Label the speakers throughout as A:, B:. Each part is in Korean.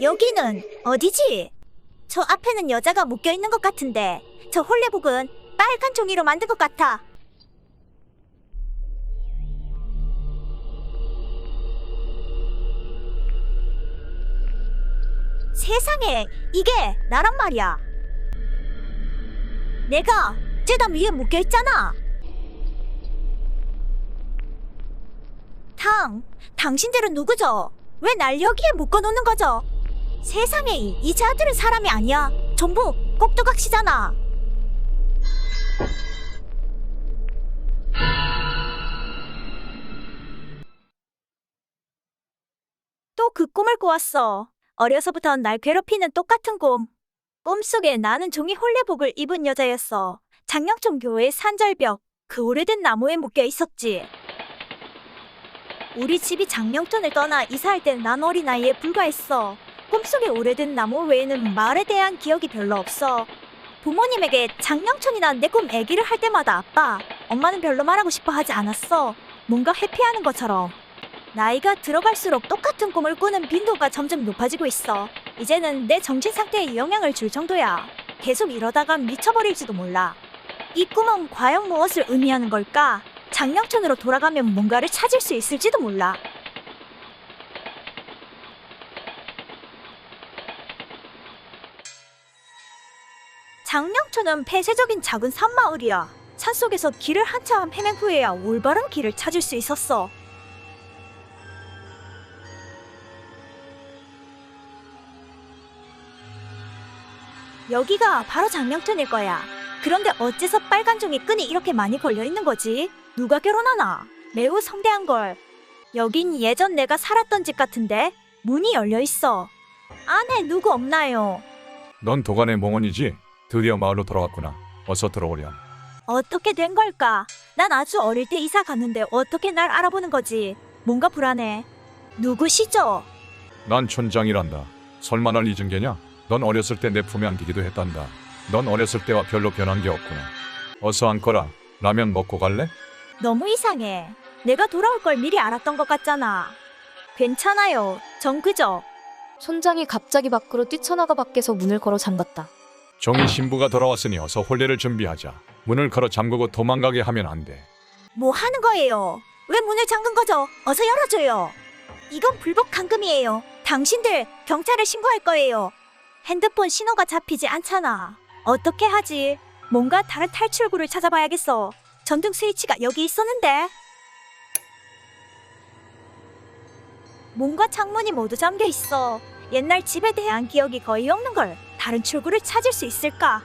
A: 여기는 어디지? 저 앞에는 여자가 묶여 있는 것 같은데 저 홀레복은 빨간 종이로 만든 것 같아. 세상에 이게 나란 말이야. 내가 재단 위에 묶여 있잖아. 당, 당신들은 누구죠? 왜 날 여기에 묶어놓는 거죠? 세상에 이, 이 자들은 사람이 아니야. 전부 꼭두각시잖아. 또 그 꿈을 꾸었어. 어려서부터 날 괴롭히는 똑같은 꿈. 꿈속에 나는 종이 홀레복을 입은 여자였어. 장영천 교회 산절벽, 그 오래된 나무에 묶여 있었지. 우리 집이 장영천을 떠나 이사할 땐 난 어린아이에 불과했어. 꿈속의 오래된 나무 외에는 마을에 대한 기억이 별로 없어. 부모님에게 장영천이나 내 꿈 애기를 할 때마다 아빠, 엄마는 별로 말하고 싶어 하지 않았어. 뭔가 회피하는 것처럼. 나이가 들어갈수록 똑같은 꿈을 꾸는 빈도가 점점 높아지고 있어. 이제는 내 정신 상태에 영향을 줄 정도야. 계속 이러다가 미쳐버릴지도 몰라. 이 꿈은 과연 무엇을 의미하는 걸까? 장영천으로 돌아가면 뭔가를 찾을 수 있을지도 몰라. 장영천은 폐쇄적인 작은 산마을이야. 산속에서 길을 한참 헤맨 후에야 올바른 길을 찾을 수 있었어. 여기가 바로 장명천일 거야. 그런데 어째서 빨간 종이 끈이 이렇게 많이 걸려 있는 거지? 누가 결혼하나? 매우 성대한 걸. 여긴 예전 내가 살았던 집 같은데 문이 열려 있어. 안에 누구 없나요?
B: 넌 도간의 몽원이지? 드디어 마을로 돌아왔구나. 어서 들어오렴.
A: 어떻게 된 걸까? 난 아주 어릴 때 이사 갔는데 어떻게 날 알아보는 거지? 뭔가 불안해. 누구시죠?
B: 난 촌장이란다. 설마 날 잊은 게냐? 넌 어렸을 때 내 품에 안기기도 했단다. 넌 어렸을 때와 별로 변한 게 없구나. 어서 앉거라. 라면 먹고 갈래?
A: 너무 이상해. 내가 돌아올 걸 미리 알았던 것 같잖아. 괜찮아요. 전 그저
C: 촌장이 갑자기 밖으로 뛰쳐나가 밖에서 문을 걸어 잠갔다.
B: 종이 신부가 돌아왔으니 어서 혼례를 준비하자. 문을 걸어 잠그고 도망가게 하면 안 돼.
A: 뭐 하는 거예요? 왜 문을 잠근 거죠? 어서 열어줘요. 이건 불법 감금이에요. 당신들 경찰에 신고할 거예요. 핸드폰 신호가 잡히지 않잖아. 어떻게 하지? 뭔가 다른 탈출구를 찾아봐야겠어. 전등 스위치가 여기 있었는데. 뭔가 창문이 모두 잠겨 있어. 옛날 집에 대한 기억이 거의 없는 걸. 다른 출구를 찾을 수 있을까?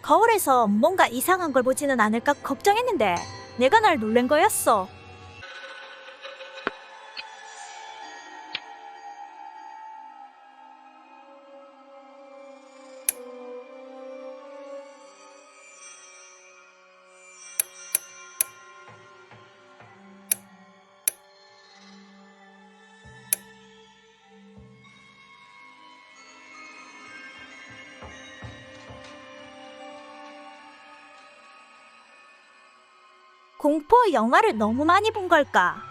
A: 거울에서 뭔가 이상한 걸 보지는 않을까 걱정했는데 내가 날 놀란 거였어. 공포 영화를 너무 많이 본 걸까?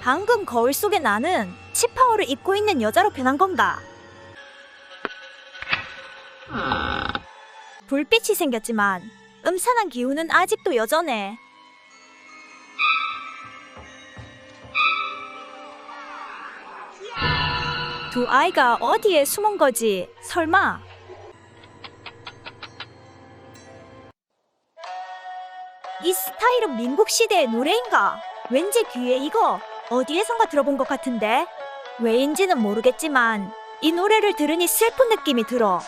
A: 방금 거울 속의 나는 치파오를 입고 있는 여자로 변한 건가? 불빛이 생겼지만 음산한 기운은 아직도 여전해. 두 아이가 어디에 숨은 거지? 설마? 이 스타일은 민국 시대의 노래인가? 왠지 귀에 이거 어디에선가 들어본 것 같은데? 왜인지는 모르겠지만 이 노래를 들으니 슬픈 느낌이 들어.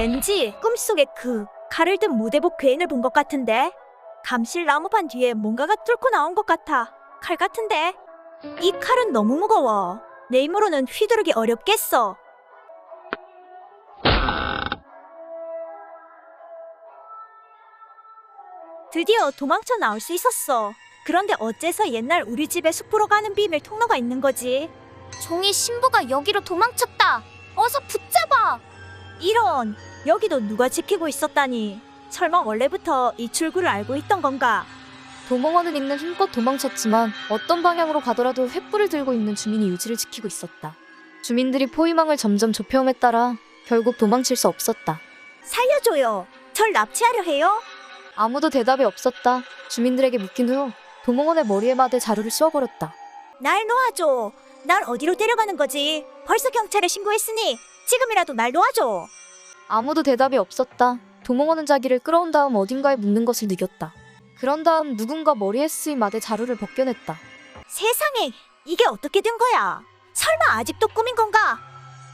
A: 왠지 꿈속에 그 칼을 든 무대복 괴인을 본 것 같은데 감실 나무판 뒤에 뭔가가 뚫고 나온 것 같아 칼 같은데 이 칼은 너무 무거워. 내 힘으로는 휘두르기 어렵겠어. 드디어 도망쳐 나올 수 있었어. 그런데 어째서 옛날 우리 집에 숲으로 가는 비밀 통로가 있는 거지?
D: 종이 신부가 여기로 도망쳤다. 어서 붙잡아.
A: 이런, 여기도 누가 지키고 있었다니. 설마 원래부터 이 출구를 알고 있던 건가?
C: 도몽원은 있는 힘껏 도망쳤지만 어떤 방향으로 가더라도 횃불을 들고 있는 주민이 유지를 지키고 있었다. 주민들이 포위망을 점점 좁혀옴에 따라 결국 도망칠 수 없었다.
A: 살려줘요. 절 납치하려 해요?
C: 아무도 대답이 없었다. 주민들에게 묻긴 후 도몽원의 머리에 맞대 자루를 씌워버렸다.
A: 날 놓아줘. 날 어디로 데려가는 거지? 벌써 경찰에 신고했으니 지금이라도 날 놓아줘.
C: 아무도 대답이 없었다. 도몽원은 자기를 끌어온 다음 어딘가에 묻는 것을 느꼈다. 그런 다음 누군가 머리에 쓰인 마대 자루를 벗겨냈다.
A: 세상에, 이게 어떻게 된 거야? 설마 아직도 꿈인 건가?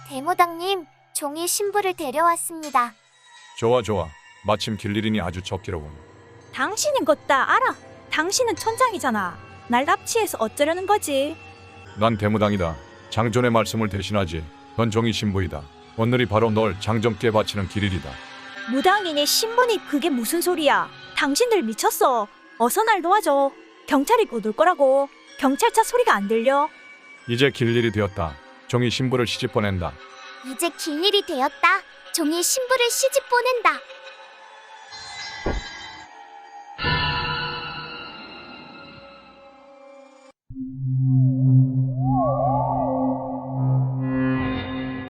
D: 대모당님, 종이 신부를 데려왔습니다.
B: 좋아 좋아. 마침 길일이니 아주 적기로군.
A: 당신인 것 다 알아. 당신은 천장이잖아. 날 납치해서 어쩌려는 거지?
B: 난 대무당이다. 장존의 말씀을 대신하지. 넌 종이 신부이다. 오늘이 바로 널 장점께 바치는 길일이다.
A: 무당이니 신분이 그게 무슨 소리야? 당신들 미쳤어. 어서 날 놓아줘. 경찰이 곧 올 거라고. 경찰차 소리가 안 들려.
B: 이제 길일이 되었다. 종이 신부를 시집 보낸다.
D: 이제 길 일이 되었다. 종이 신부를 시집 보낸다.